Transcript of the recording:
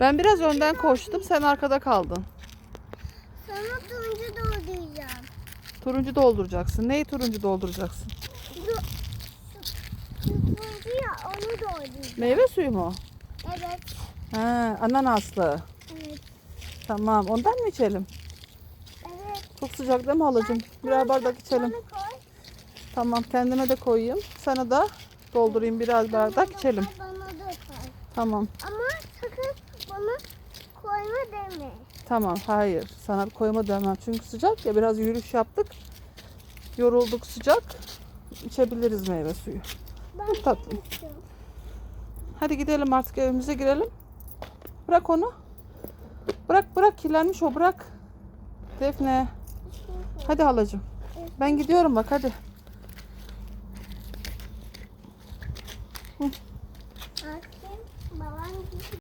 Ben biraz önden koştum. Sen arkada kaldın. Sana turuncu dolduracağım. Turuncu dolduracaksın. Neyi turuncu dolduracaksın? Dur. Turuncu ya onu dolduracağım. Meyve suyu mu? Evet. Ha, ananaslı. Evet. Tamam. Ondan mı içelim? Evet. Çok sıcak değil mi halacığım? Birer bardak içelim. Koy. Tamam. Kendime de koyayım. Sana da doldurayım biraz bardak içelim. Bana da koy. Tamam. Ama sakın bana koyma deme. Tamam. Hayır. Sana koyma demem. Çünkü sıcak ya. Biraz yürüyüş yaptık. Yorulduk sıcak. İçebiliriz meyve suyu. Ben Çok tatlı. bilmiyorum. Hadi gidelim artık evimize girelim. Bırak onu. Bırak bırak kirlenmiş o bırak. Defne. Hadi halacığım. Ben gidiyorum bak hadi. Hı.